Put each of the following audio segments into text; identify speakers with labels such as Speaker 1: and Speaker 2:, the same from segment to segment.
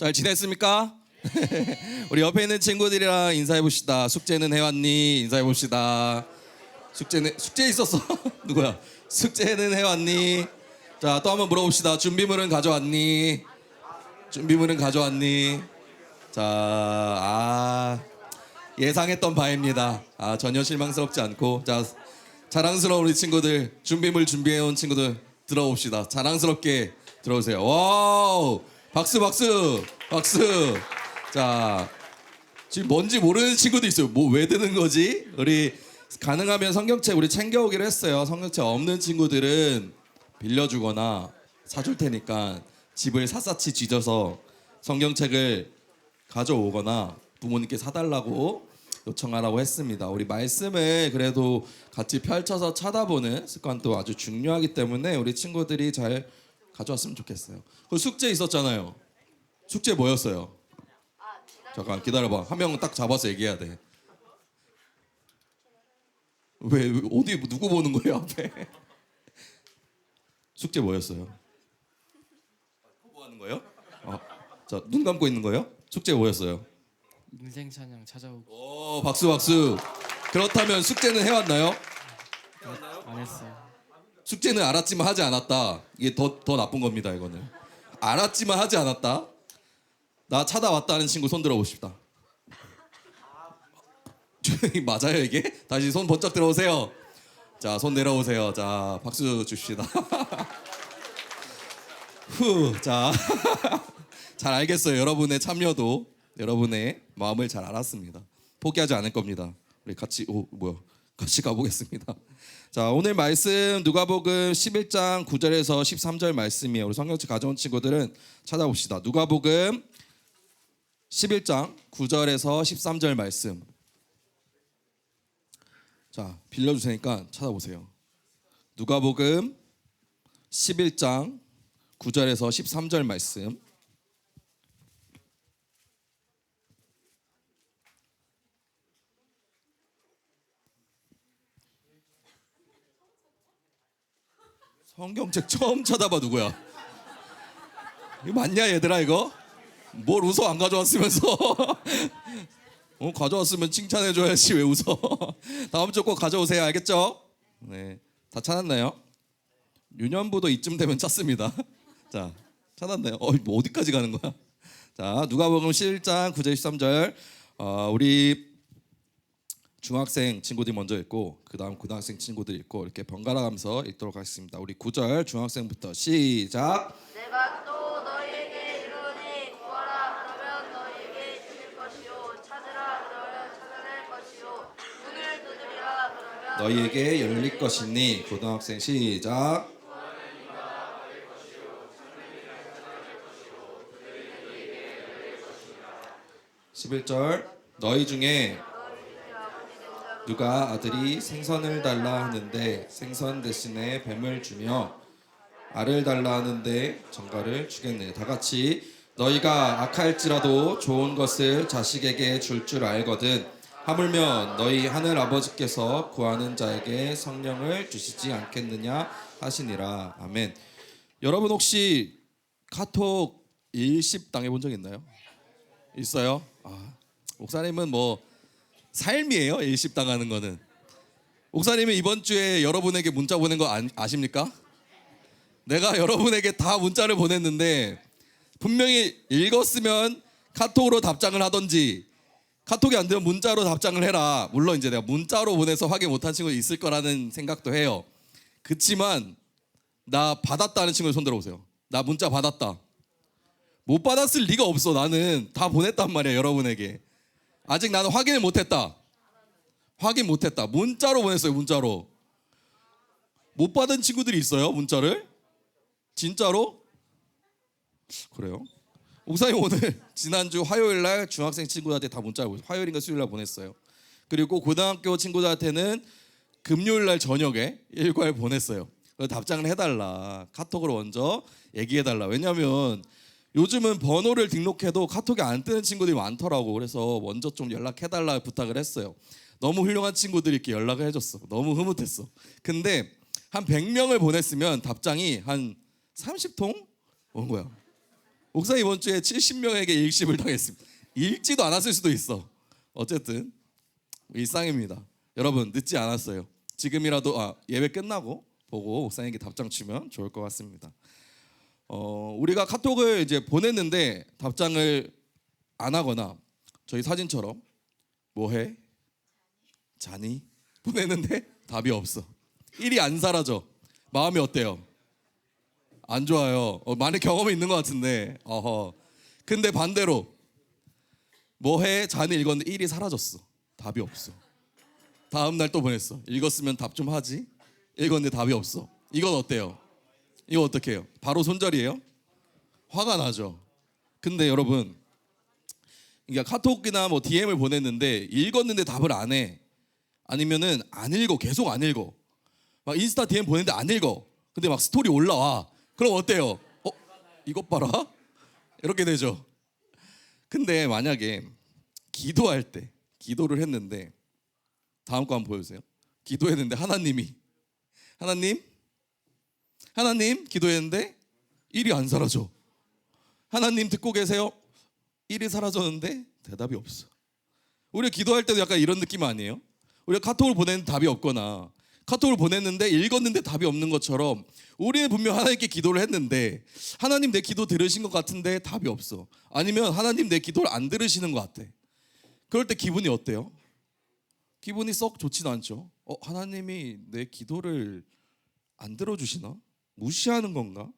Speaker 1: 잘 지냈습니까? 우리 옆에 있는 친구들이랑 인사해 봅시다. 숙제는 해왔니? 인사해 봅시다. 숙제는 숙제 있었어? 누구야? 숙제는 해왔니? 자, 또 한번 물어봅시다. 준비물은 가져왔니? 준비물은 가져왔니? 자, 아 예상했던 바입니다. 아 전혀 실망스럽지 않고 자 자랑스러운 우리 친구들 준비물 준비해 온 친구들 들어봅시다. 자랑스럽게 들어오세요. 와우 박수 박수 박수. 자 지금 뭔지 모르는 친구도 있어요. 뭐왜 드는 거지? 우리 가능하면 성경책 우리 챙겨오기로 했어요. 성경책 없는 친구들은 빌려주거나 사줄 테니까 집을 샅샅이 뒤져서 성경책을 가져오거나 부모님께 사달라고 요청하라고 했습니다. 우리 말씀을 그래도 같이 펼쳐서 쳐다보는 습관도 아주 중요하기 때문에 우리 친구들이 잘 가져왔으면 좋겠어요. 그 숙제 있었잖아요. 숙제 뭐였어요? 잠깐 기다려봐. 한 명 딱 잡아서 얘기해야 돼. 왜, 왜 어디 누구 보는 거예요 앞에? 숙제 뭐였어요? 뭐 하는 거예요? 아, 자눈 감고 있는 거예요? 숙제 뭐였어요?
Speaker 2: 인생 찬양 찾아오고
Speaker 1: 오 박수 박수. 그렇다면 숙제는 해왔나요?
Speaker 2: 안 했어요.
Speaker 1: 숙제는 알았지만 하지 않았다. 이게 더 더 나쁜 겁니다 이거는. 알았지만 하지 않았다. 나 찾아왔다는 친구 손 들어보십시다. 맞아요 이게? 다시 손 번쩍 들어오세요. 자 손 내려오세요. 자 박수 줍시다. 후, 자, 잘 알겠어요. 여러분의 참여도 여러분의 마음을 잘 알았습니다. 포기하지 않을 겁니다. 우리 같이 오 뭐야? 같이 가보겠습니다. 자, 오늘 말씀 누가복음 11장 9절에서 13절 말씀이에요. 우리 성경책 가져온 친구들은 찾아봅시다. 누가복음 11장 9절에서 13절 말씀. 자, 빌려 주세니까 찾아보세요. 누가복음 11장 9절에서 13절 말씀. 성경책 처음 쳐다봐 누구야? 이거 맞냐 얘들아 이거? 뭘 웃어 안 가져왔으면서? 어 가져왔으면 칭찬해줘야지 왜 웃어? 다음 주 꼭 가져오세요 알겠죠? 네, 다 찾았나요? 유년부도 이쯤 되면 찾습니다. 자, 찾았나요? 어, 뭐 어디까지 가는 거야? 자, 누가복음 11장 9절 13절. 어, 우리 중학생 친구들이 먼저 읽고 그다음 고등학생 친구들이 읽고 이렇게 번갈아 가면서 읽도록 하겠습니다. 우리 9절 중학생부터 시작.
Speaker 3: 내가 또 너희에게 이르노니 구하라. 그러면 너희에게 주실 것이요. 찾으라. 그러면 찾아낼 것이요. 문을 두드리라. 그러면
Speaker 1: 너희에게 열릴 것이니 고등학생 시작. (11절) 너희 중에 누가 아들이 생선을 달라 하는데 생선 대신에 뱀을 주며 알을 달라 하는데 정갈을 주겠네. 다 같이 너희가 악할지라도 좋은 것을 자식에게 줄줄 알거든. 하물며 너희 하늘 아버지께서 구하는 자에게 성령을 주시지 않겠느냐 하시니라. 아멘. 여러분 혹시 카톡 일십 당해 본 적 있나요? 있어요? 아, 목사님은 뭐 삶이에요. 일십 당하는 거는. 목사님은 이번 주에 여러분에게 문자 보낸 거 아, 아십니까? 내가 여러분에게 다 문자를 보냈는데 분명히 읽었으면 카톡으로 답장을 하던지 카톡이 안 되면 문자로 답장을 해라. 물론 이제 내가 문자로 보내서 확인 못한 친구 있을 거라는 생각도 해요. 그치만 나 받았다는 친구 손 들어 보세요. 나 문자 받았다. 못 받았을 리가 없어. 나는 다 보냈단 말이야 여러분에게. 아직 나는 확인을 못했다. 확인 못했다. 문자로 보냈어요. 문자로. 못 받은 친구들이 있어요. 문자를. 진짜로? 그래요? 목사님 오늘 지난주 화요일 날 중학생 친구들한테 다 문자를 보냈어요. 화요일인가 수요일 날 보냈어요. 그리고 고등학교 친구들한테는 금요일 날 저녁에 일과를 보냈어요. 답장을 해달라. 카톡으로 먼저 얘기해달라. 왜냐면 요즘은 번호를 등록해도 카톡이 안 뜨는 친구들이 많더라고. 그래서 먼저 좀 연락해달라 부탁을 했어요. 너무 훌륭한 친구들이 이렇게 연락을 해줬어. 너무 흐뭇했어. 근데 한 100명을 보냈으면 답장이 한 30통 온 거야. 목사님 이번 주에 70명에게 일심을 당했습니다. 읽지도 않았을 수도 있어. 어쨌든 일상입니다. 여러분 늦지 않았어요. 지금이라도 아, 예배 끝나고 보고 목사님께 답장 주면 좋을 것 같습니다. 어, 우리가 카톡을 이제 보냈는데 답장을 안 하거나 저희 사진처럼 뭐해? 자니? 보냈는데 답이 없어. 일이 안 사라져. 마음이 어때요? 안 좋아요. 어, 많이 경험이 있는 것 같은데. 어허. 근데 반대로 뭐해? 자니 읽었는데 일이 사라졌어. 답이 없어. 다음 날 또 보냈어. 읽었으면 답 좀 하지. 읽었는데 답이 없어. 이건 어때요? 이거 어떻게 해요? 바로 손절이에요? 화가 나죠. 근데 여러분, 그러니까 카톡이나 뭐 DM을 보냈는데 읽었는데 답을 안 해. 아니면은 안 읽어. 계속 안 읽어. 막 인스타 DM 보냈는데 안 읽어. 근데 막 스토리 올라와. 그럼 어때요? 어? 이것 봐라. 이렇게 되죠. 근데 만약에 기도할 때 기도를 했는데 다음 거 한번 보여주세요. 기도했는데 하나님이 하나님 하나님 기도했는데 일이 안 사라져. 하나님 듣고 계세요? 일이 사라졌는데 대답이 없어. 우리가 기도할 때도 약간 이런 느낌 아니에요? 우리가 카톡을 보냈는데 답이 없거나 카톡을 보냈는데 읽었는데 답이 없는 것처럼 우리는 분명 하나님께 기도를 했는데 하나님 내 기도 들으신 것 같은데 답이 없어. 아니면 하나님 내 기도를 안 들으시는 것 같아. 그럴 때 기분이 어때요? 기분이 썩 좋진 않죠. 어, 하나님이 내 기도를 안 들어주시나? 무시하는 건가?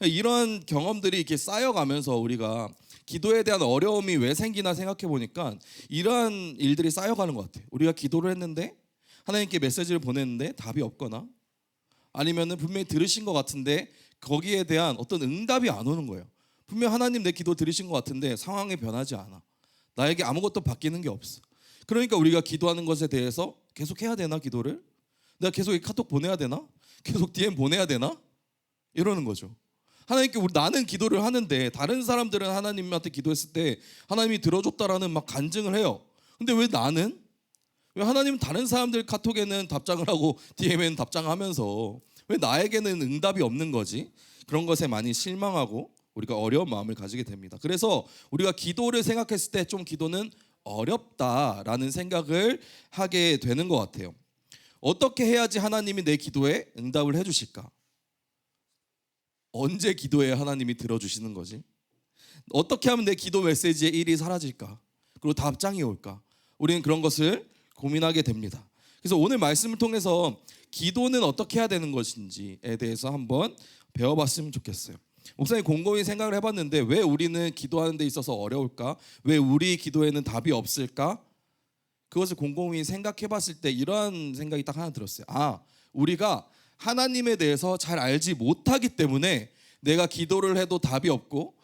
Speaker 1: 이런 경험들이 이렇게 쌓여가면서 우리가 기도에 대한 어려움이 왜 생기나 생각해 보니까 이러한 일들이 쌓여가는 것 같아요. 우리가 기도를 했는데 하나님께 메시지를 보냈는데 답이 없거나 아니면은 분명히 들으신 것 같은데 거기에 대한 어떤 응답이 안 오는 거예요. 분명 하나님 내 기도 들으신 것 같은데 상황이 변하지 않아. 나에게 아무것도 바뀌는 게 없어. 그러니까 우리가 기도하는 것에 대해서 계속 해야 되나 기도를? 내가 계속 이 카톡 보내야 되나? 계속 DM 보내야 되나? 이러는 거죠. 하나님께 우리 나는 기도를 하는데 다른 사람들은 하나님한테 기도했을 때 하나님이 들어줬다라는 막 간증을 해요. 근데 왜 나는 왜 하나님은 다른 사람들 카톡에는 답장을 하고 DM에는 답장하면서 왜 나에게는 응답이 없는 거지? 그런 것에 많이 실망하고 우리가 어려운 마음을 가지게 됩니다. 그래서 우리가 기도를 생각했을 때 좀 기도는 어렵다라는 생각을 하게 되는 것 같아요. 어떻게 해야지 하나님이 내 기도에 응답을 해주실까? 언제 기도해야 하나님이 들어주시는 거지? 어떻게 하면 내 기도 메시지의 일이 사라질까? 그리고 답장이 올까? 우리는 그런 것을 고민하게 됩니다. 그래서 오늘 말씀을 통해서 기도는 어떻게 해야 되는 것인지에 대해서 한번 배워봤으면 좋겠어요. 목사님 곰곰이 생각을 해봤는데 왜 우리는 기도하는 데 있어서 어려울까? 왜 우리 기도에는 답이 없을까? 그것을 곰곰이 생각해봤을 때 이러한 생각이 딱 하나 들었어요. 아, 우리가 하나님에 대해서 잘 알지 못하기 때문에 내가 기도를 해도 답이 없고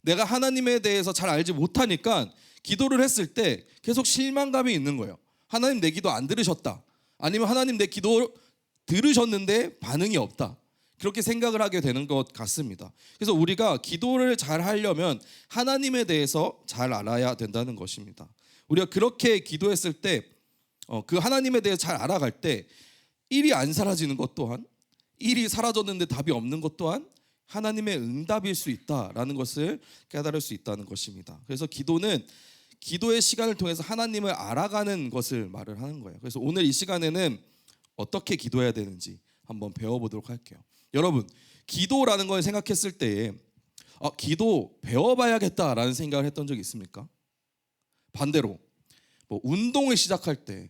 Speaker 1: 내가 하나님에 대해서 잘 알지 못하니까 기도를 했을 때 계속 실망감이 있는 거예요. 하나님 내 기도 안 들으셨다. 아니면 하나님 내 기도 들으셨는데 반응이 없다. 그렇게 생각을 하게 되는 것 같습니다. 그래서 우리가 기도를 잘 하려면 하나님에 대해서 잘 알아야 된다는 것입니다. 우리가 그렇게 기도했을 때, 어, 그 하나님에 대해 잘 알아갈 때, 일이 안 사라지는 것 또한, 일이 사라졌는데 답이 없는 것 또한 하나님의 응답일 수 있다라는 것을 깨달을 수 있다는 것입니다. 그래서 기도는 기도의 시간을 통해서 하나님을 알아가는 것을 말을 하는 거예요. 그래서 오늘 이 시간에는 어떻게 기도해야 되는지 한번 배워보도록 할게요. 여러분, 기도라는 걸 생각했을 때에 아, 기도 배워봐야겠다라는 생각을 했던 적이 있습니까? 반대로 뭐 운동을 시작할 때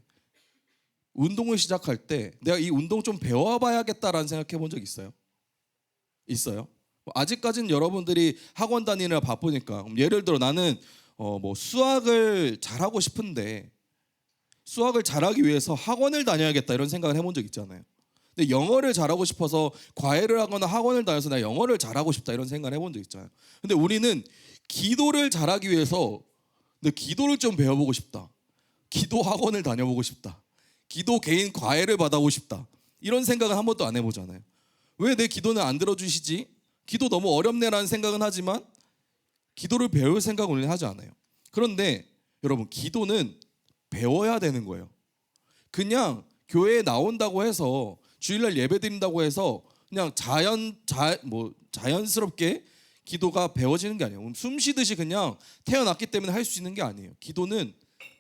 Speaker 1: 운동을 시작할 때 내가 이 운동 좀 배워봐야겠다라는 생각해 본 적 있어요? 있어요? 뭐 아직까지는 여러분들이 학원 다니느라 바쁘니까 예를 들어 나는 어 뭐 수학을 잘하고 싶은데 수학을 잘하기 위해서 학원을 다녀야겠다 이런 생각을 해본 적 있잖아요. 근데 영어를 잘하고 싶어서 과외를 하거나 학원을 다녀서 나 영어를 잘하고 싶다 이런 생각을 해본 적 있잖아요. 근데 우리는 기도를 잘하기 위해서 내 기도를 좀 배워보고 싶다. 기도 학원을 다녀보고 싶다. 기도 개인 과외를 받아보고 싶다. 이런 생각은 한 번도 안 해보잖아요. 왜 내 기도는 안 들어주시지? 기도 너무 어렵네라는 생각은 하지만 기도를 배울 생각은 하지 않아요. 그런데 여러분 기도는 배워야 되는 거예요. 그냥 교회에 나온다고 해서 주일날 예배 드린다고 해서 그냥 자연 자 뭐 자연스럽게 기도가 배워지는 게 아니에요. 숨 쉬듯이 그냥 태어났기 때문에 할 수 있는 게 아니에요. 기도는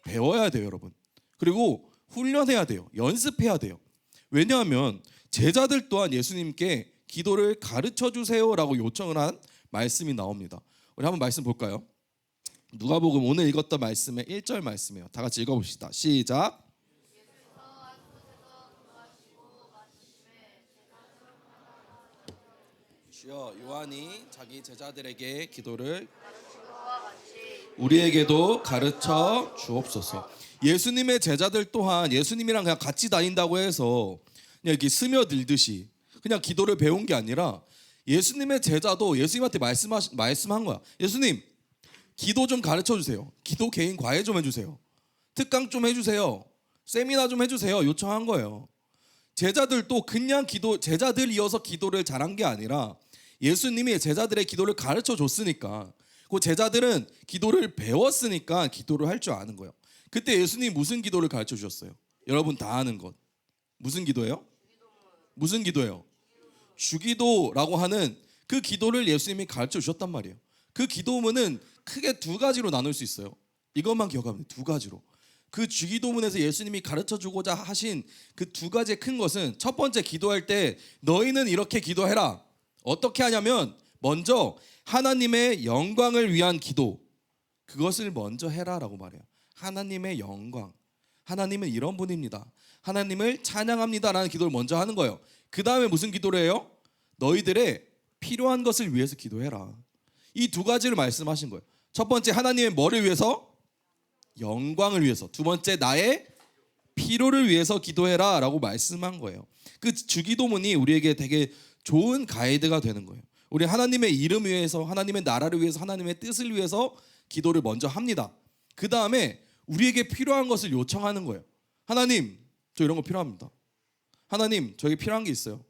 Speaker 1: 배워야 돼요, 여러분. 그리고 훈련해야 돼요. 연습해야 돼요. 왜냐하면 제자들 또한 예수님께 기도를 가르쳐 주세요라고 요청을 한 말씀이 나옵니다. 우리 한번 말씀 볼까요? 누가복음 오늘 읽었던 말씀의 1절 말씀이에요. 다 같이 읽어 봅시다. 시작. 주여 요한이 자기 제자들에게 기도를 우리에게도 가르쳐 주옵소서. 예수님의 제자들 또한 예수님이랑 그냥 같이 다닌다고 해서 그냥 이렇게 스며들듯이 그냥 기도를 배운 게 아니라 예수님의 제자도 예수님한테 말씀하 말씀한 거야. 예수님 기도 좀 가르쳐 주세요. 기도 개인 과외 좀 해주세요. 특강 좀 해주세요. 세미나 좀 해주세요. 요청한 거예요. 제자들도 그냥 기도 제자들 이어서 기도를 잘한 게 아니라 예수님이 제자들의 기도를 가르쳐 줬으니까 그 제자들은 기도를 배웠으니까 기도를 할 줄 아는 거예요. 그때 예수님 무슨 기도를 가르쳐 주셨어요? 여러분 다 아는 것. 무슨 기도예요? 무슨 기도예요? 주기도라고 하는 그 기도를 예수님이 가르쳐 주셨단 말이에요. 그 기도문은 크게 두 가지로 나눌 수 있어요. 이것만 기억하면. 두 가지로. 그 주기도문에서 예수님이 가르쳐 주고자 하신 그 두 가지의 큰 것은 첫 번째 기도할 때 너희는 이렇게 기도해라. 어떻게 하냐면 먼저 하나님의 영광을 위한 기도 그것을 먼저 해라라고 말해요. 하나님의 영광. 하나님은 이런 분입니다. 하나님을 찬양합니다라는 기도를 먼저 하는 거예요. 그 다음에 무슨 기도를 해요? 너희들의 필요한 것을 위해서 기도해라. 이 두 가지를 말씀하신 거예요. 첫 번째 하나님의 뭐를 위해서? 영광을 위해서. 두 번째 나의 필요를 위해서 기도해라 라고 말씀한 거예요. 그 주기도문이 우리에게 되게 좋은 가이드가 되는 거예요. 우리 하나님의 이름 위해서 하나님의 나라를 위해서 하나님의 뜻을 위해서 기도를 먼저 합니다. 그 다음에 우리에게 필요한 것을 요청하는 거예요. 하나님, 저 이런 거 필요합니다. 하나님, 저에게 필요한 게 있어요.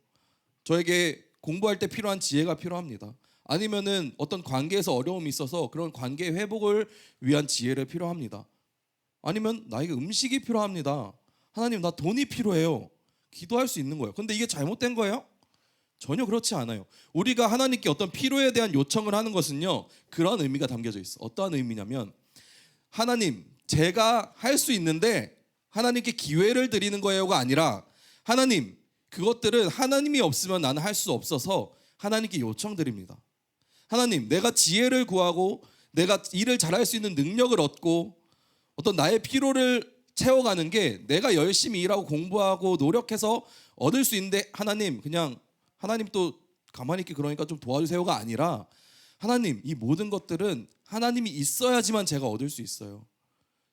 Speaker 1: 저에게 공부할 때 필요한 지혜가 필요합니다. 아니면은 어떤 관계에서 어려움이 있어서 그런 관계 회복을 위한 지혜를 필요합니다. 아니면 나에게 음식이 필요합니다. 하나님, 나 돈이 필요해요. 기도할 수 있는 거예요. 근데 이게 잘못된 거예요? 전혀 그렇지 않아요. 우리가 하나님께 어떤 필요에 대한 요청을 하는 것은요. 그런 의미가 담겨져 있어. 어떠한 의미냐면 하나님, 제가 할 수 있는데 하나님께 기회를 드리는 거예요가 아니라 하나님, 그것들은 하나님이 없으면 나는 할 수 없어서 하나님께 요청드립니다. 하나님, 내가 지혜를 구하고 내가 일을 잘할 수 있는 능력을 얻고 어떤 나의 피로를 채워가는 게 내가 열심히 일하고 공부하고 노력해서 얻을 수 있는데 하나님 그냥 하나님 또 가만히 있기 그러니까 좀 도와주세요가 아니라 하나님 이 모든 것들은 하나님이 있어야지만 제가 얻을 수 있어요.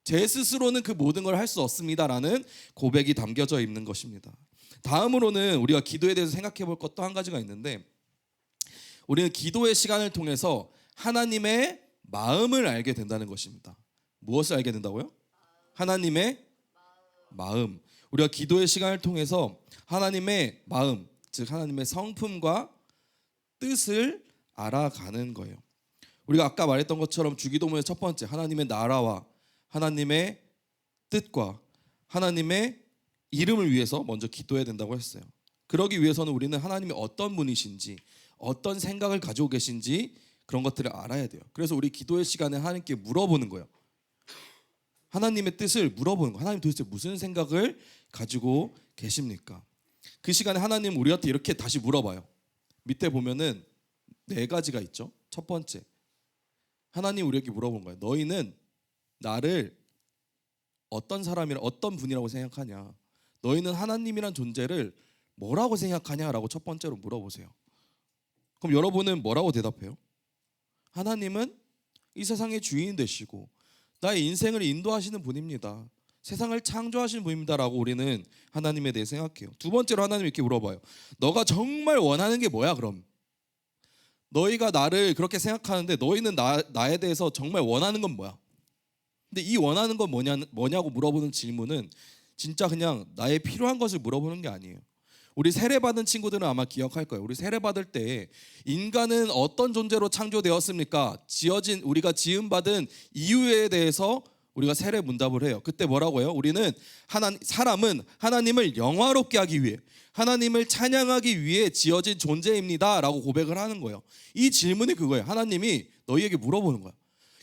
Speaker 1: 제 스스로는 그 모든 걸 할 수 없습니다라는 고백이 담겨져 있는 것입니다. 다음으로는 우리가 기도에 대해서 생각해 볼 것도 한 가지가 있는데 우리는 기도의 시간을 통해서 하나님의 마음을 알게 된다는 것입니다. 무엇을 알게 된다고요? 하나님의 마음. 우리가 기도의 시간을 통해서 하나님의 마음, 즉 하나님의 성품과 뜻을 알아가는 거예요. 우리가 아까 말했던 것처럼 주기도문의 첫 번째 하나님의 나라와 하나님의 뜻과 하나님의 이름을 위해서 먼저 기도해야 된다고 했어요. 그러기 위해서는 우리는 하나님이 어떤 분이신지 어떤 생각을 가지고 계신지 그런 것들을 알아야 돼요. 그래서 우리 기도의 시간에 하나님께 물어보는 거예요. 하나님의 뜻을 물어보는 거. 하나님 도대체 무슨 생각을 가지고 계십니까? 그 시간에 하나님 우리한테 이렇게 다시 물어봐요. 밑에 보면은 네 가지가 있죠. 첫 번째, 하나님 우리에게 물어본 거예요. 너희는 나를 어떤 사람이라 어떤 분이라고 생각하냐? 너희는 하나님이란 존재를 뭐라고 생각하냐라고 첫 번째로 물어보세요. 그럼 여러분은 뭐라고 대답해요? 하나님은 이 세상의 주인 되시고 나의 인생을 인도하시는 분입니다. 세상을 창조하신 분입니다라고 우리는 하나님에 대해 생각해요. 두 번째로 하나님 이렇게 물어봐요. 너가 정말 원하는 게 뭐야 그럼? 너희가 나를 그렇게 생각하는데 너희는 나, 나에 대해서 정말 원하는 건 뭐야? 근데 이 원하는 건 뭐냐, 뭐냐고 물어보는 질문은 진짜 그냥 나의 필요한 것을 물어보는 게 아니에요. 우리 세례 받은 친구들은 아마 기억할 거예요. 우리 세례 받을 때 인간은 어떤 존재로 창조되었습니까? 지어진 우리가 지음 받은 이유에 대해서 우리가 세례 문답을 해요. 그때 뭐라고 해요? 우리는 하나 사람은 하나님을 영화롭게 하기 위해 하나님을 찬양하기 위해 지어진 존재입니다라고 고백을 하는 거예요. 이 질문이 그거예요. 하나님이 너희에게 물어보는 거야.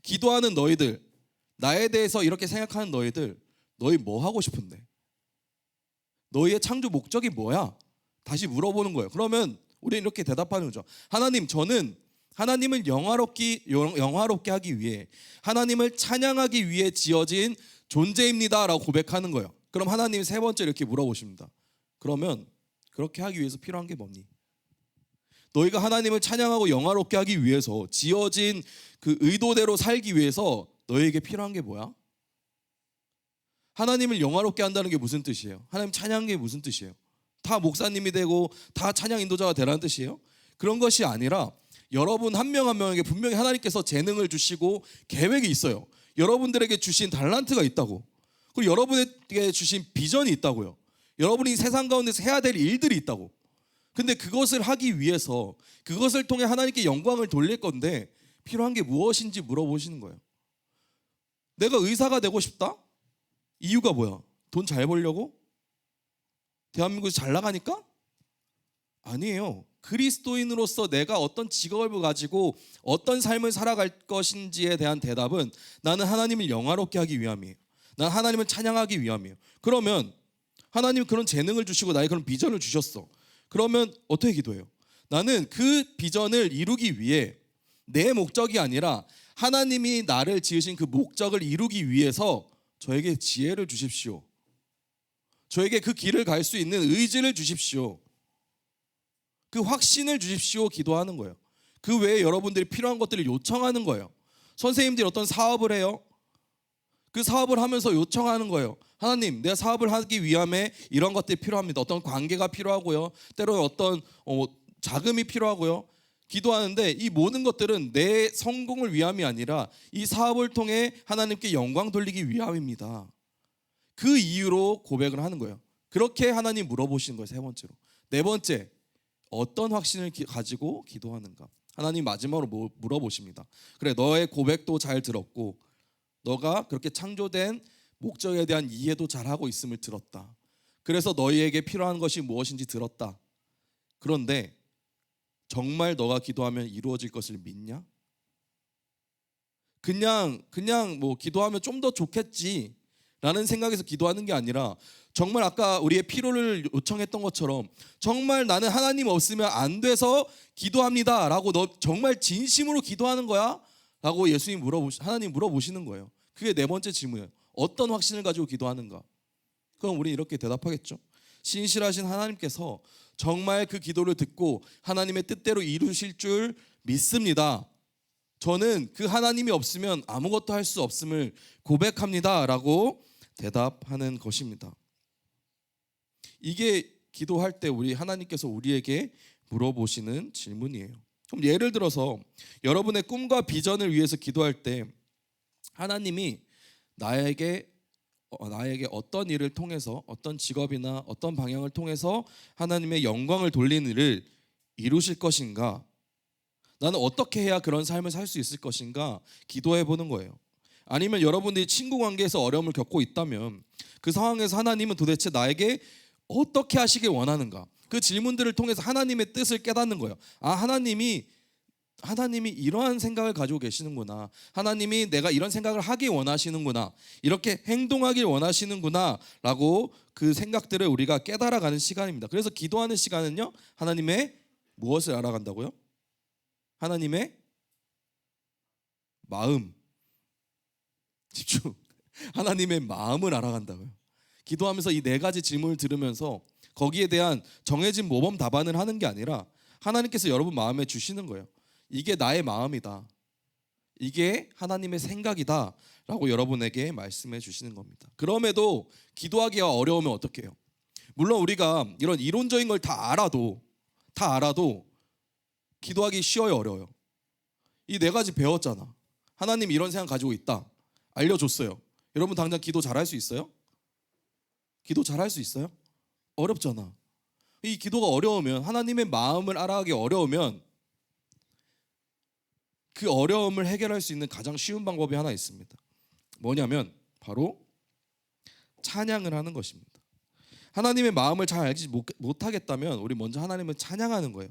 Speaker 1: 기도하는 너희들 나에 대해서 이렇게 생각하는 너희들 너희 뭐 하고 싶은데? 너희의 창조 목적이 뭐야? 다시 물어보는 거예요. 그러면 우리는 이렇게 대답하는 거죠. 하나님, 저는 하나님을 영화롭게 영화롭게 하기 위해 하나님을 찬양하기 위해 지어진 존재입니다 라고 고백하는 거예요. 그럼 하나님 세 번째 이렇게 물어보십니다. 그러면 그렇게 하기 위해서 필요한 게 뭐니? 너희가 하나님을 찬양하고 영화롭게 하기 위해서 지어진 그 의도대로 살기 위해서 너희에게 필요한 게 뭐야? 하나님을 영화롭게 한다는 게 무슨 뜻이에요? 하나님 찬양하는 게 무슨 뜻이에요? 다 목사님이 되고 다 찬양 인도자가 되라는 뜻이에요? 그런 것이 아니라 여러분 한명한 명에게 분명히 하나님께서 재능을 주시고 계획이 있어요. 여러분들에게 주신 달란트가 있다고. 그리고 여러분에게 주신 비전이 있다고요. 여러분이 세상 가운데서 해야 될 일들이 있다고. 근데 그것을 하기 위해서 그것을 통해 하나님께 영광을 돌릴 건데 필요한 게 무엇인지 물어보시는 거예요. 내가 의사가 되고 싶다? 이유가 뭐야? 돈 잘 벌려고? 대한민국에서 잘 나가니까? 아니에요. 그리스도인으로서 내가 어떤 직업을 가지고 어떤 삶을 살아갈 것인지에 대한 대답은 나는 하나님을 영화롭게 하기 위함이에요. 난 하나님을 찬양하기 위함이에요. 그러면 하나님 그런 재능을 주시고 나의 그런 비전을 주셨어. 그러면 어떻게 기도해요? 나는 그 비전을 이루기 위해 내 목적이 아니라 하나님이 나를 지으신 그 목적을 이루기 위해서 저에게 지혜를 주십시오. 저에게 그 길을 갈 수 있는 의지를 주십시오. 그 확신을 주십시오. 기도하는 거예요. 그 외에 여러분들이 필요한 것들을 요청하는 거예요. 선생님들이 어떤 사업을 해요. 그 사업을 하면서 요청하는 거예요. 하나님, 내가 사업을 하기 위함에 이런 것들이 필요합니다. 어떤 관계가 필요하고요. 때로는 어떤 어, 자금이 필요하고요. 기도하는데 이 모든 것들은 내 성공을 위함이 아니라 이 사업을 통해 하나님께 영광 돌리기 위함입니다. 그 이유로 고백을 하는 거예요. 그렇게 하나님 물어보시는 거예요. 세 번째로. 네 번째, 어떤 확신을 기- 가지고 기도하는가? 하나님 마지막으로 뭐- 물어보십니다. 그래, 너의 고백도 잘 들었고, 너가 그렇게 창조된 목적에 대한 이해도 잘 하고 있음을 들었다. 그래서 너희에게 필요한 것이 무엇인지 들었다. 그런데 정말 너가 기도하면 이루어질 것을 믿냐? 그냥 그냥 뭐 기도하면 좀 더 좋겠지 라는 생각에서 기도하는 게 아니라 정말 아까 우리의 피로를 요청했던 것처럼 정말 나는 하나님 없으면 안 돼서 기도합니다 라고 너 정말 진심으로 기도하는 거야? 라고 예수님 물어보시 하나님 물어보시는 거예요. 그게 네 번째 질문이에요. 어떤 확신을 가지고 기도하는가? 그럼 우리 이렇게 대답하겠죠. 신실하신 하나님께서 정말 그 기도를 듣고 하나님의 뜻대로 이루실 줄 믿습니다. 저는 그 하나님이 없으면 아무것도 할 수 없음을 고백합니다 라고 대답하는 것입니다. 이게 기도할 때 우리 하나님께서 우리에게 물어보시는 질문이에요. 그럼 예를 들어서 여러분의 꿈과 비전을 위해서 기도할 때 하나님이 나에게 어, 나에게 어떤 일을 통해서 어떤 직업이나 어떤 방향을 통해서 하나님의 영광을 돌리는 일을 이루실 것인가? 나는 어떻게 해야 그런 삶을 살 수 있을 것인가? 기도해 보는 거예요. 아니면 여러분들이 친구 관계에서 어려움을 겪고 있다면 그 상황에서 하나님은 도대체 나에게 어떻게 하시길 원하는가? 그 질문들을 통해서 하나님의 뜻을 깨닫는 거예요. 아, 하나님이 하나님이 이러한 생각을 가지고 계시는구나. 하나님이 내가 이런 생각을 하기 원하시는구나. 이렇게 행동하길 원하시는구나 라고 그 생각들을 우리가 깨달아가는 시간입니다. 그래서 기도하는 시간은요. 하나님의 무엇을 알아간다고요? 하나님의 마음. 집중. 하나님의 마음을 알아간다고요. 기도하면서 이 네 가지 질문을 들으면서 거기에 대한 정해진 모범 답안을 하는 게 아니라 하나님께서 여러분 마음에 주시는 거예요. 이게 나의 마음이다. 이게 하나님의 생각이다. 라고 여러분에게 말씀해 주시는 겁니다. 그럼에도 기도하기가 어려우면 어떻게 해요? 물론 우리가 이런 이론적인 걸 다 알아도 다 알아도 기도하기 쉬워요, 어려워요. 이 네 가지 배웠잖아. 하나님 이런 생각 가지고 있다. 알려줬어요. 여러분 당장 기도 잘할 수 있어요? 기도 잘할 수 있어요? 어렵잖아. 이 기도가 어려우면 하나님의 마음을 알아가기 어려우면 그 어려움을 해결할 수 있는 가장 쉬운 방법이 하나 있습니다. 뭐냐면 바로 찬양을 하는 것입니다. 하나님의 마음을 잘 알지 못, 못하겠다면 우리 먼저 하나님을 찬양하는 거예요.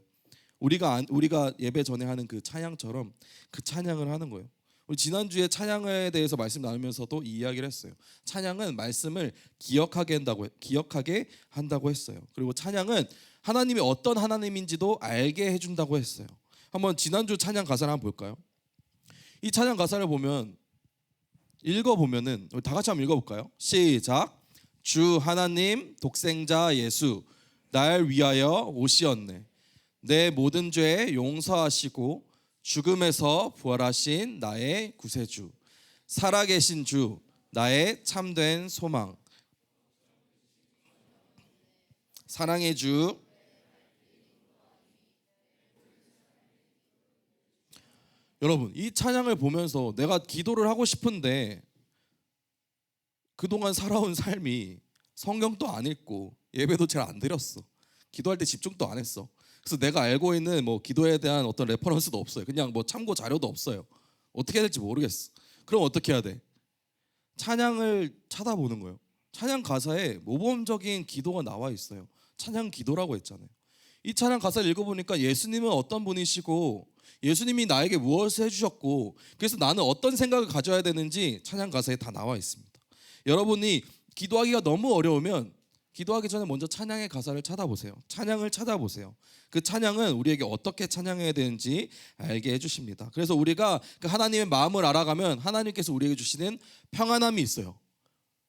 Speaker 1: 우리가 안- 우리가 예배 전에 하는 그 찬양처럼 그 찬양을 하는 거예요. 우리 지난주에 찬양에 대해서 말씀 나누면서도 이 이야기를 했어요. 찬양은 말씀을 기억하게 한다고 기억하게 한다고 했어요. 그리고 찬양은 하나님이 어떤 하나님인지도 알게 해 준다고 했어요. 한번 지난주 찬양 가사를 한번 볼까요? 이 찬양 가사를 보면 읽어 보면은 다 같이 한번 읽어 볼까요? 시작. 주 하나님 독생자 예수 날 위하여 오시었네. 내 모든 죄 용서하시고 죽음에서 부활하신 나의 구세주 살아계신 주 나의 참된 소망 사랑의 주 여러분 이 찬양을 보면서 내가 기도를 하고 싶은데 그동안 살아온 삶이 성경도 안 읽고 예배도 잘 안 드렸어. 기도할 때 집중도 안 했어. 그래서 내가 알고 있는 뭐 기도에 대한 어떤 레퍼런스도 없어요. 그냥 뭐 참고 자료도 없어요. 어떻게 해야 될지 모르겠어. 그럼 어떻게 해야 돼? 찬양을 찾아보는 거예요. 찬양 가사에 모범적인 기도가 나와 있어요. 찬양 기도라고 했잖아요. 이 찬양 가사를 읽어보니까 예수님은 어떤 분이시고 예수님이 나에게 무엇을 해주셨고 그래서 나는 어떤 생각을 가져야 되는지 찬양 가사에 다 나와 있습니다. 여러분이 기도하기가 너무 어려우면 기도하기 전에 먼저 찬양의 가사를 찾아보세요. 찬양을 찾아보세요. 그 찬양은 우리에게 어떻게 찬양해야 되는지 알게 해주십니다. 그래서 우리가 그 하나님의 마음을 알아가면 하나님께서 우리에게 주시는 평안함이 있어요.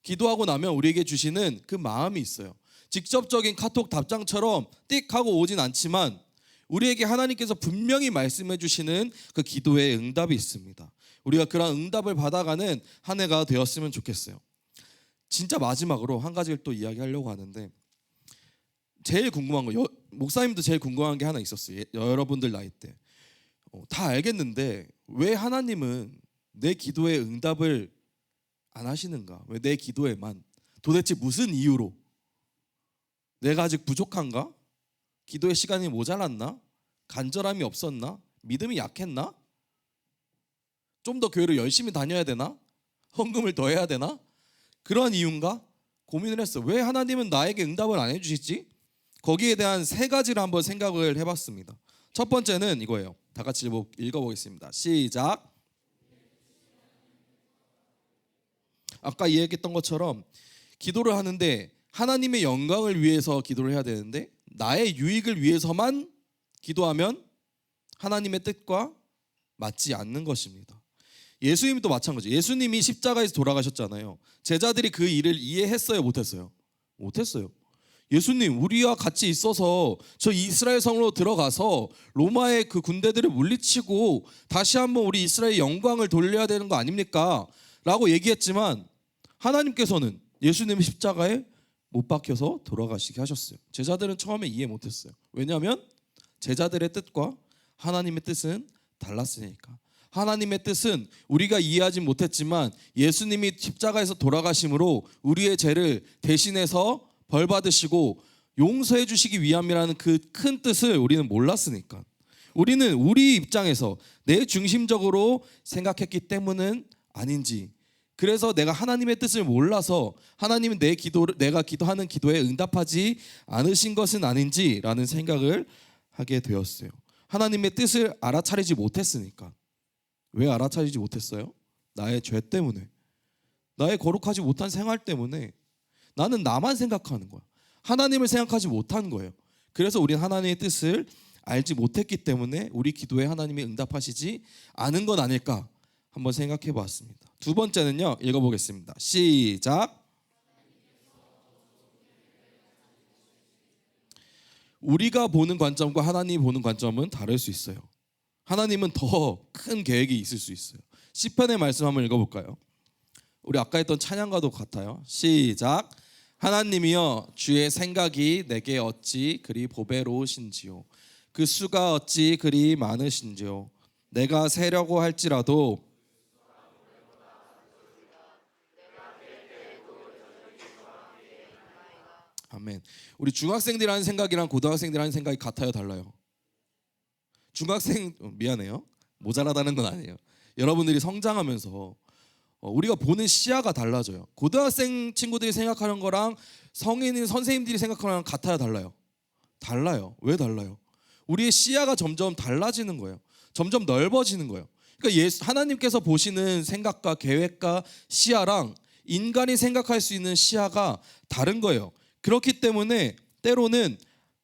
Speaker 1: 기도하고 나면 우리에게 주시는 그 마음이 있어요. 직접적인 카톡 답장처럼 띡 하고 오진 않지만 우리에게 하나님께서 분명히 말씀해 주시는 그 기도의 응답이 있습니다. 우리가 그런 응답을 받아가는 한 해가 되었으면 좋겠어요. 진짜 마지막으로 한 가지를 또 이야기하려고 하는데 제일 궁금한 거 여, 목사님도 제일 궁금한 게 하나 있었어요. 예- 여러분들 나이 때. 어, 다 알겠는데 왜 하나님은 내 기도의 응답을 안 하시는가? 왜 내 기도에만 도대체 무슨 이유로 내가 아직 부족한가? 기도의 시간이 모자랐나? 간절함이 없었나? 믿음이 약했나? 좀 더 교회를 열심히 다녀야 되나? 헌금을 더 해야 되나? 그런 이유인가? 고민을 했어. 왜 하나님은 나에게 응답을 안 해주시지? 거기에 대한 세 가지를 한번 생각을 해봤습니다. 첫 번째는 이거예요. 다 같이 읽어- 읽어보겠습니다. 시작. 아까 이야기했던 것처럼 기도를 하는데 하나님의 영광을 위해서 기도를 해야 되는데 나의 유익을 위해서만 기도하면 하나님의 뜻과 맞지 않는 것입니다. 예수님도 마찬가지. 예수님이 십자가에서 돌아가셨잖아요. 제자들이 그 일을 이해했어요, 못했어요? 못했어요. 예수님, 우리와 같이 있어서 저 이스라엘 성으로 들어가서 로마의 그 군대들을 물리치고 다시 한번 우리 이스라엘 영광을 돌려야 되는 거 아닙니까? 라고 얘기했지만 하나님께서는 예수님 십자가에 못 박혀서 돌아가시게 하셨어요. 제자들은 처음에 이해 못했어요. 왜냐하면 제자들의 뜻과 하나님의 뜻은 달랐으니까. 하나님의 뜻은 우리가 이해하지 못했지만 예수님이 십자가에서 돌아가심으로 우리의 죄를 대신해서 벌 받으시고 용서해 주시기 위함이라는 그 큰 뜻을 우리는 몰랐으니까. 우리는 우리 입장에서 내 중심적으로 생각했기 때문은 아닌지 그래서 내가 하나님의 뜻을 몰라서 하나님은 내 기도를 내가 기도하는 기도에 응답하지 않으신 것은 아닌지라는 생각을 하게 되었어요. 하나님의 뜻을 알아차리지 못했으니까. 왜 알아차리지 못했어요? 나의 죄 때문에. 나의 거룩하지 못한 생활 때문에 나는 나만 생각하는 거야. 하나님을 생각하지 못한 거예요. 그래서 우리는 하나님의 뜻을 알지 못했기 때문에 우리 기도에 하나님이 응답하시지 않은 건 아닐까 한번 생각해 보았습니다. 두 번째는요. 읽어 보겠습니다. 시작. 우리가 보는 관점과 하나님이 보는 관점은 다를 수 있어요. 하나님은 더 큰 계획이 있을 수 있어요. 시편의 말씀 한번 읽어 볼까요? 우리 아까 했던 찬양과도 같아요. 시작. 하나님이여 주의 생각이 내게 어찌 그리 보배로우신지요. 그 수가 어찌 그리 많으신지요. 내가 세려고 할지라도 아멘. 우리 중학생들이 하는 생각이랑 고등학생들이 하는 생각이 같아요, 달라요? 중학생 어, 미안해요. 모자라다는 건 아니에요. 여러분들이 성장하면서 어, 우리가 보는 시야가 달라져요. 고등학생 친구들이 생각하는 거랑 성인인 선생님들이 생각하는 거랑 같아요, 달라요? 달라요. 왜 달라요? 우리의 시야가 점점 달라지는 거예요. 점점 넓어지는 거예요. 그러니까 예수, 하나님께서 보시는 생각과 계획과 시야랑 인간이 생각할 수 있는 시야가 다른 거예요. 그렇기 때문에 때로는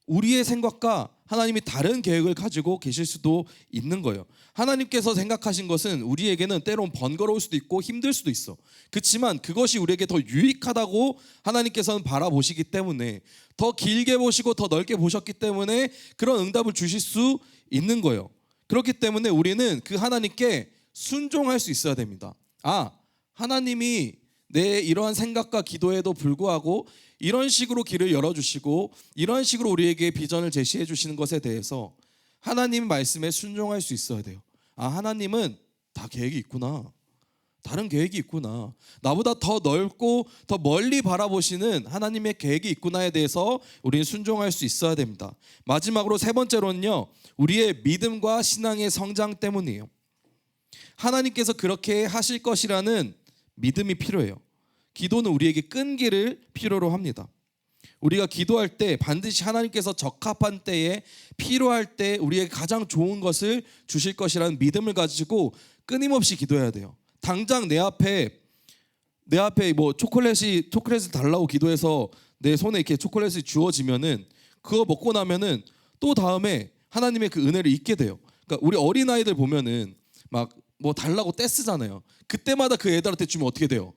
Speaker 1: 우리의 생각과 하나님이 다른 계획을 가지고 계실 수도 있는 거예요. 하나님께서 생각하신 것은 우리에게는 때론 번거로울 수도 있고 힘들 수도 있어. 그렇지만 그것이 우리에게 더 유익하다고 하나님께서는 바라보시기 때문에 더 길게 보시고 더 넓게 보셨기 때문에 그런 응답을 주실 수 있는 거예요. 그렇기 때문에 우리는 그 하나님께 순종할 수 있어야 됩니다. 아, 하나님이 내 이러한 생각과 기도에도 불구하고 이런 식으로 길을 열어주시고 이런 식으로 우리에게 비전을 제시해 주시는 것에 대해서 하나님 말씀에 순종할 수 있어야 돼요. 아, 하나님은 다 계획이 있구나. 다른 계획이 있구나. 나보다 더 넓고 더 멀리 바라보시는 하나님의 계획이 있구나에 대해서 우리는 순종할 수 있어야 됩니다. 마지막으로 세 번째로는요. 우리의 믿음과 신앙의 성장 때문이에요. 하나님께서 그렇게 하실 것이라는 믿음이 필요해요. 기도는 우리에게 끈기를 필요로 합니다. 우리가 기도할 때 반드시 하나님께서 적합한 때에 필요할 때 우리에게 가장 좋은 것을 주실 것이라는 믿음을 가지고 끊임없이 기도해야 돼요. 당장 내 앞에 내 앞에 뭐 초콜릿이 초콜릿을 달라고 기도해서 내 손에 이렇게 초콜릿이 주어지면은 그거 먹고 나면은 또 다음에 하나님의 그 은혜를 잊게 돼요. 그러니까 우리 어린 아이들 보면은 막 뭐 달라고 떼쓰잖아요. 그때마다 그 애들한테 주면 어떻게 돼요?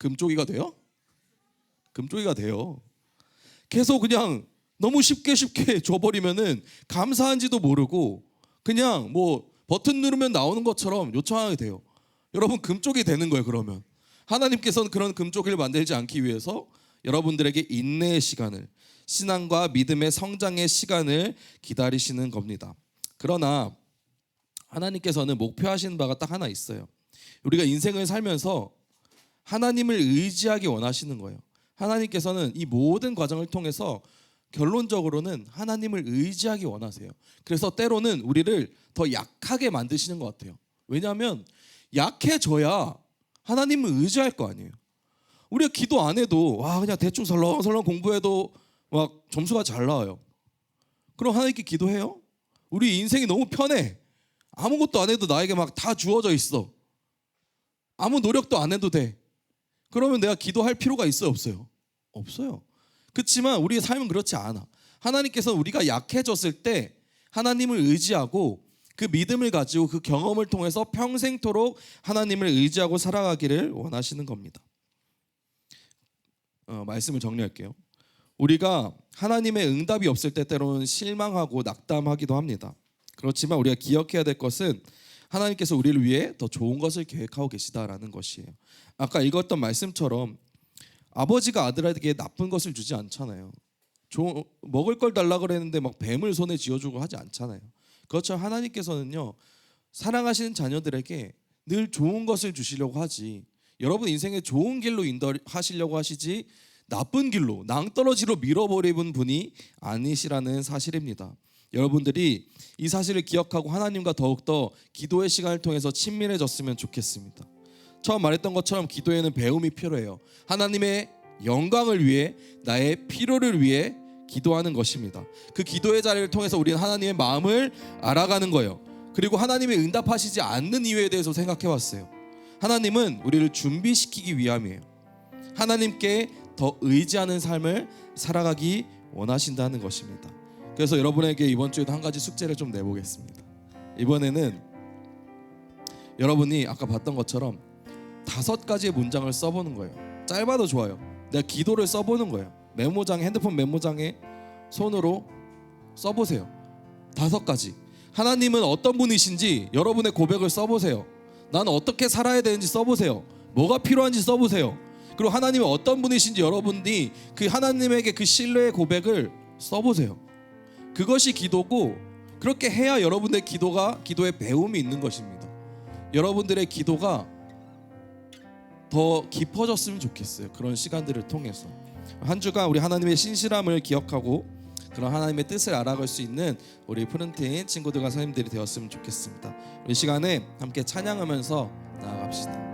Speaker 1: 금쪽이가 돼요? 금쪽이가 돼요. 계속 그냥 너무 쉽게 쉽게 줘버리면은 감사한지도 모르고 그냥 뭐 버튼 누르면 나오는 것처럼 요청하게 돼요. 여러분 금쪽이 되는 거예요. 그러면 하나님께서는 그런 금쪽이를 만들지 않기 위해서 여러분들에게 인내의 시간을 신앙과 믿음의 성장의 시간을 기다리시는 겁니다. 그러나 하나님께서는 목표하시는 바가 딱 하나 있어요. 우리가 인생을 살면서 하나님을 의지하기 원하시는 거예요. 하나님께서는 이 모든 과정을 통해서 결론적으로는 하나님을 의지하기 원하세요. 그래서 때로는 우리를 더 약하게 만드시는 것 같아요. 왜냐하면 약해져야 하나님을 의지할 거 아니에요. 우리가 기도 안 해도 와 그냥 대충 설렁설렁 공부해도 막 점수가 잘 나와요. 그럼 하나님께 기도해요? 우리 인생이 너무 편해. 아무것도 안 해도 나에게 막 다 주어져 있어. 아무 노력도 안 해도 돼. 그러면 내가 기도할 필요가 있어요, 없어요? 없어요. 그렇지만 우리의 삶은 그렇지 않아. 하나님께서 우리가 약해졌을 때 하나님을 의지하고 그 믿음을 가지고 그 경험을 통해서 평생토록 하나님을 의지하고 살아가기를 원하시는 겁니다. 어, 말씀을 정리할게요. 우리가 하나님의 응답이 없을 때 때로는 실망하고 낙담하기도 합니다. 그렇지만 우리가 기억해야 될 것은 하나님께서 우리를 위해 더 좋은 것을 계획하고 계시다라는 것이에요. 아까 읽었던 말씀처럼 아버지가 아들에게 나쁜 것을 주지 않잖아요. 조, 먹을 걸 달라 그랬는데 막 뱀을 손에 쥐어주고 하지 않잖아요. 그렇죠. 하나님께서는요 사랑하시는 자녀들에게 늘 좋은 것을 주시려고 하지. 여러분 인생에 좋은 길로 인도하시려고 하시지 나쁜 길로 낭떠러지로 밀어버리는 분이 아니시라는 사실입니다. 여러분들이 이 사실을 기억하고 하나님과 더욱더 기도의 시간을 통해서 친밀해졌으면 좋겠습니다. 처음 말했던 것처럼 기도에는 배움이 필요해요. 하나님의 영광을 위해 나의 필요를 위해 기도하는 것입니다. 그 기도의 자리를 통해서 우리는 하나님의 마음을 알아가는 거예요. 그리고 하나님의 응답하시지 않는 이유에 대해서 생각해 봤어요. 하나님은 우리를 준비시키기 위함이에요. 하나님께 더 의지하는 삶을 살아가기 원하신다는 것입니다. 그래서 여러분에게 이번 주에도 한 가지 숙제를 좀 내보겠습니다. 이번에는 여러분이 아까 봤던 것처럼 다섯 가지의 문장을 써보는 거예요. 짧아도 좋아요. 내가 기도를 써보는 거예요. 메모장에 핸드폰 메모장에 손으로 써보세요. 다섯 가지. 하나님은 어떤 분이신지 여러분의 고백을 써보세요. 나는 어떻게 살아야 되는지 써보세요. 뭐가 필요한지 써보세요. 그리고 하나님은 어떤 분이신지 여러분이 그 하나님에게 그 신뢰의 고백을 써보세요. 그것이 기도고 그렇게 해야 여러분의 기도가 기도의 배움이 있는 것입니다. 여러분들의 기도가 더 깊어졌으면 좋겠어요. 그런 시간들을 통해서 한 주간 우리 하나님의 신실함을 기억하고 그런 하나님의 뜻을 알아갈 수 있는 우리 푸른틴 친구들과 선생님들이 되었으면 좋겠습니다. 우리 시간에 함께 찬양하면서 나아갑시다.